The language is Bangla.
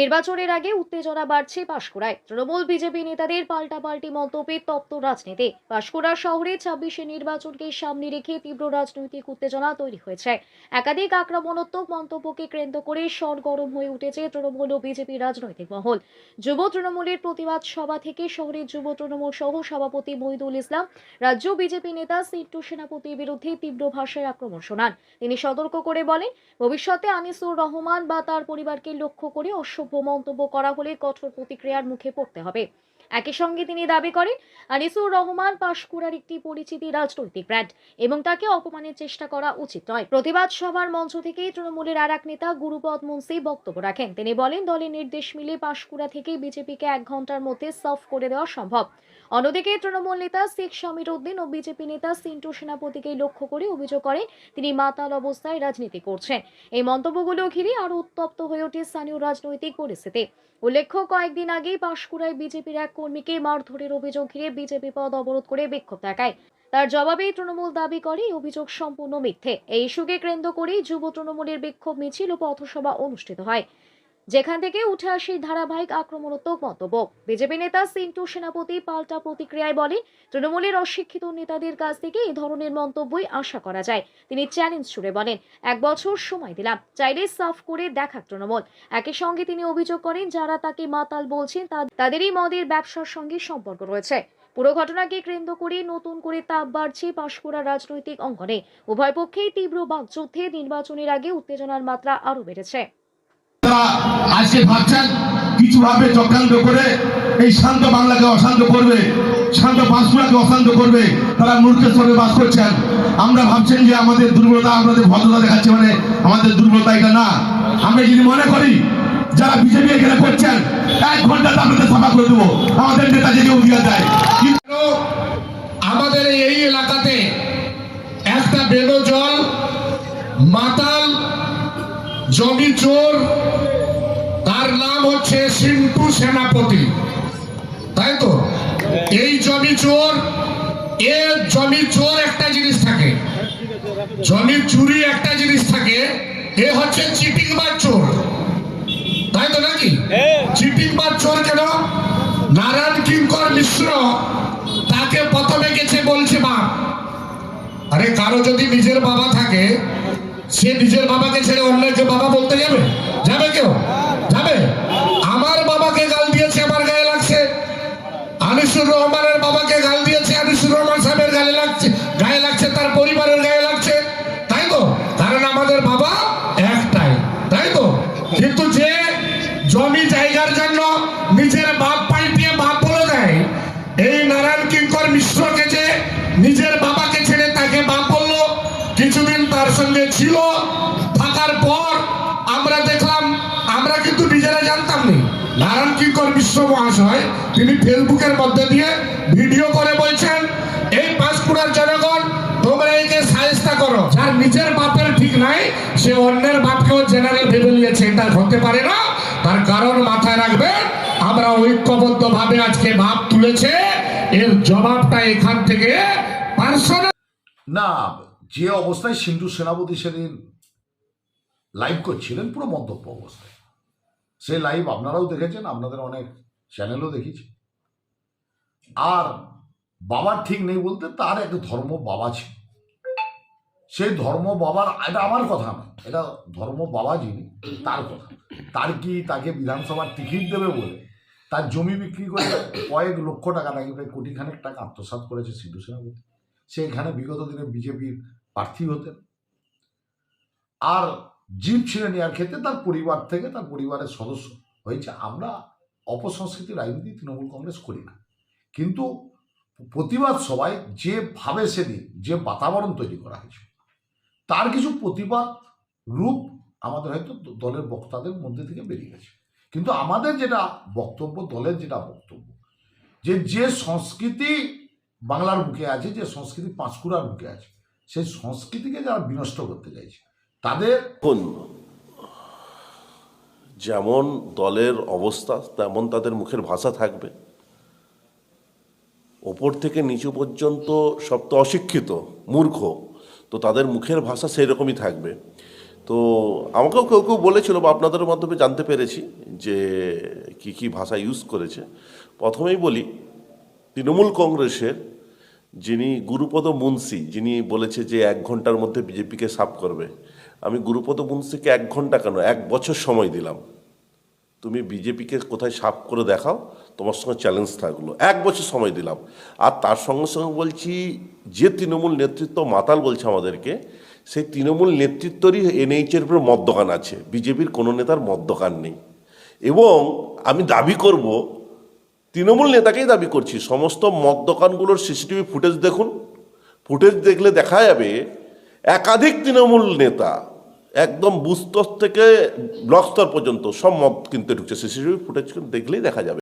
নির্বাচনের আগে উত্তেজনা বাড়ছে পাঁশকুড়ায় তৃণমূল বিজেপি নেতাদের পাল্টাপাল্টি মন্তব্যে তপ্ত রাজনীতি। পাঁশকুড়া শহরে ছাব্বিশে নির্বাচনকে সামনে রেখে তীব্র রাজনৈতিক উত্তেজনা তৈরি হয়েছে। একাধিক আক্রমণাত্মক মন্তব্যকে কেন্দ্র করে সরগরম হয়ে উঠেছে তৃণমূল ও বিজেপি রাজনৈতিক মহল। যুব তৃণমূলের প্রতিবাদ সভা থেকে শহরের যুব তৃণমূল সহ সভাপতি মহিদুল ইসলাম, রাজ্য বিজেপি নেতা সিন্টু সেনাপতির বিরুদ্ধে তীব্র ভাষায় আক্রমণ শোনান। তিনি সতর্ক করে বলেন, ভবিষ্যতে আনিসুর রহমান বা তার পরিবারকে লক্ষ্য করে অসভ্য মন্তব্য করা হলে কঠোর প্রতিক্রিয়ার মুখে পড়তে হবে। একই সঙ্গে তিনি দাবি করেন, আনিসুর রহমান পাশকুড়ার একটি পরিচিতি রাজনৈতিক ব্র্যান্ড এবং তাকে অপমানের চেষ্টা করা উচিত নয়। প্রতিবাদ সভার মঞ্চ থেকে তৃণমূলের আর এক নেতা গুরুপদ মুন্সি বক্তব্য রাখেন। তিনি বলেন, দলের নির্দেশ মিলে পাশকুড়া থেকে বিজেপিকে এক ঘণ্টার মধ্যে সাফ করে দেওয়া সম্ভব। অন্যদিকে তৃণমূল নেতা শেখ সমীর উদ্দিন ও বিজেপি নেতা সিন্টু সেনাপতিকে লক্ষ্য করে অভিযোগ করেন, তিনি মাতাল অবস্থায় রাজনীতি করছেন। এই মন্তব্যগুলো ঘিরে আরও উত্তপ্ত হয়ে ওঠে স্থানীয় রাজনৈতিক পরিস্থিতি। উল্লেখ্য, কয়েকদিন আগেই পাঁশকুড়ায় বিজেপির এক কর্মীকে মারধরের অভিযোগ ঘিরে বিজেপি পদ অবরোধ করে বিক্ষোভ দেখায়। তার জবাবে তৃণমূল দাবি করে অভিযোগ সম্পূর্ণ মিথ্যে। এই ইস্যুকে কেন্দ্র করেই যুব তৃণমূলের বিক্ষোভ মিছিল ও পথসভা অনুষ্ঠিত হয়। যেখান থেকে উঠে আসে ধারাবাহিক আক্রমণাত্মক মন্তব্য। বিজেপি নেতা সিন্টু সেনাপতি পাল্টা প্রতিক্রিয়ায় বলেন, তৃণমূলের অশিক্ষিত নেতাদের কাছ থেকে এই ধরনের মন্তব্যই আশা করা যায়। তিনি চ্যালেঞ্জ ছুড়ে বলেন, এক বছর সময় দিলাম, চাইলে সাফ করে দেখা তৃণমূল। একই সঙ্গে তিনি অভিযোগ করেন, যারা তাকে মাতাল বলছেন তাদেরই মদের ব্যবসার সঙ্গে সম্পর্ক রয়েছে। পুরো ঘটনাকে কেন্দ্র করে নতুন করে তাপ বাড়ছে পাঁশকুড়া রাজনৈতিক অঙ্গনে। উভয় পক্ষেই তীব্র বাকযুদ্ধে নির্বাচনের আগে উত্তেজনার মাত্রা আরও বেড়েছে। তারা আজকে ভাবছেন, কিছু ভাবে চক্রান্ত করে, এই শান্ত বাংলাকে অশান্ত করবে, শান্ত পাঁশকুড়াকে অশান্ত করবে, তারা মূর্খেশ্বরে বাস করছেন। আমরা ভাবছেন যে আমাদের দুর্বলতা আমাদের ভদ্রতা দেখাচ্ছে মানে আমাদের দুর্বলতা এটা না। আমরা যদি মনে করি, যারা বিজেপি এখানে করছেন, এক ঘন্টাতে আপনাদের সভা করে দেবো। আমাদের নেতা যদি অধিকার দেয়। কিন্তু কেন আমাদের এই এলাকাতে একটা বেদজল, মাতাল, জমি চোর হচ্ছে সিন্টু সেনাপতি। তাই তো? এই জমি চোর, এ জমি চোর একটা জিনিস থাকে। জমি চুরি একটা জিনিস থাকে, এ হচ্ছে চিটিং বা চোর। তাই তো নাকি? চিটিং বা চোর কেন? নারায়ণ কিঙ্কর মিশ্র তাকে প্রথমে গেছে বলছে মা। আরে কারও যদি নিজের বাবা থাকে, সে নিজের বাবাকে ছেড়ে অন্যকে বাবা বলতে যাবে? এই নারায়ণ কিঙ্কর মিশ্রকে যে নিজের বাবাকে ছেড়ে তাকে বাপ বলল, কিছুদিন তার সঙ্গে ছিল। থাকার পর আমরা দেখলাম, আমরা কিন্তু নিজেরা জানতাম না। নারায়ণ কিঙ্কর মিশ্র মহাশয়, তিনি ফেসবুকের মধ্যে দিয়ে ভিডিও করে বলছেন, এই পাঁশকুড়ার জনগণ, তোমরা একে সাহেস্তা করো। যার নিজের বাপের ঠিক নাই, সে অন্যের বাপকেও জেনারেল ভেবে নিয়েছে, এটা হতে পারে না। তার কারণ মাথায় রাখবেন, আমরা ঐক্যবদ্ধ ভাবে আজকে ভাব তুলেছে। এর জবাবটা এখান থেকে না যে অবস্থায় সিন্ধু সেনাপতি সেদিন লাইভ করছিলেন, পুরো মন্তব্য অবস্থায়। সেই লাইভ আপনারাও দেখেছেন, আপনাদের অনেক চ্যানেলও দেখেছি। আর বাবার ঠিক নেই বলতে তার এক ধর্ম বাবা ছিল। সেই ধর্ম বাবার, এটা আমার কথা নয় এটা ধর্ম বাবা যিনি, তার কথা। তার কি তাকে বিধানসভার টিকিট দেবে বলে তার জমি বিক্রি করে কয়েক লক্ষ টাকা, নাকি প্রায় কোটি খানেক টাকা আত্মসাৎ করেছে সিন্ধু সেনাপতি। সে এখানে বিগত দিনে বিজেপির প্রার্থী হতেন। আর জিপ ছিঁড়ে নেওয়ার ক্ষেত্রে তার পরিবার থেকে তার পরিবারের সদস্য হয়েছে। আমরা অপসংস্কৃতি রাজনীতি তৃণমূল কংগ্রেস করি না। কিন্তু প্রতিবাদ সবাই যেভাবে সেদিন যে বাতাবরণ তৈরি করা হয়েছে, তার কিছু প্রতিবাদ রূপ আমাদের হয়তো দলের বক্তাদের মধ্যে থেকে বেরিয়ে গেছে। কিন্তু আমাদের যেটা বক্তব্য, দলের যেটা বক্তব্য, যে যে সংস্কৃতি বাংলার বুকে আছে, যে সংস্কৃতি পাঁশকুড়ার বুকে আছে, সেই সংস্কৃতিকে যারা বিনষ্ট করতে চাইছে, তাদের যেমন দলের অবস্থা, তেমন তাদের মুখের ভাষা থাকবে। ওপর থেকে নিচু পর্যন্ত সব তো অশিক্ষিত, মূর্খ, তো তাদের মুখের ভাষা সেই রকমই থাকবে। তো আমাকেও কেউ কেউ বলেছিল বা আপনাদের মাধ্যমে জানতে পেরেছি যে কি কি ভাষা ইউজ করেছে। প্রথমেই বলি, তৃণমূল কংগ্রেসের যিনি গুরুপদ মুন্সি, যিনি বলেছে যে এক ঘণ্টার মধ্যে বিজেপিকে সাফ করবে, আমি গুরুপদ মুন্সিকে এক ঘণ্টা কেন? এক বছর সময় দিলাম। তুমি বিজেপিকে কোথায় সাফ করে দেখাও, তোমার সঙ্গে চ্যালেঞ্জ থাকল। এক বছর সময় দিলাম। আর তার সঙ্গে সঙ্গে বলছি, যে তৃণমূল নেতৃত্ব মাতাল বলছে আমাদেরকে সেই তৃণমূল নেতৃত্বরই এনএইচের উপরে মদ দোকান আছে। বিজেপির কোনো নেতার মদ দোকান নেই। এবং আমি দাবি করব, তৃণমূল নেতাকেই দাবি করছি, সমস্ত মদ দোকানগুলোর সিসিটিভি ফুটেজ দেখুন। ফুটেজ দেখলে দেখা যাবে, একাধিক তৃণমূল নেতা একদম বুস্তর থেকে ব্লক স্তর পর্যন্ত সব মদ কিনতে ঢুকছে। সিসিটিভি ফুটেজ দেখলেই দেখা যাবে।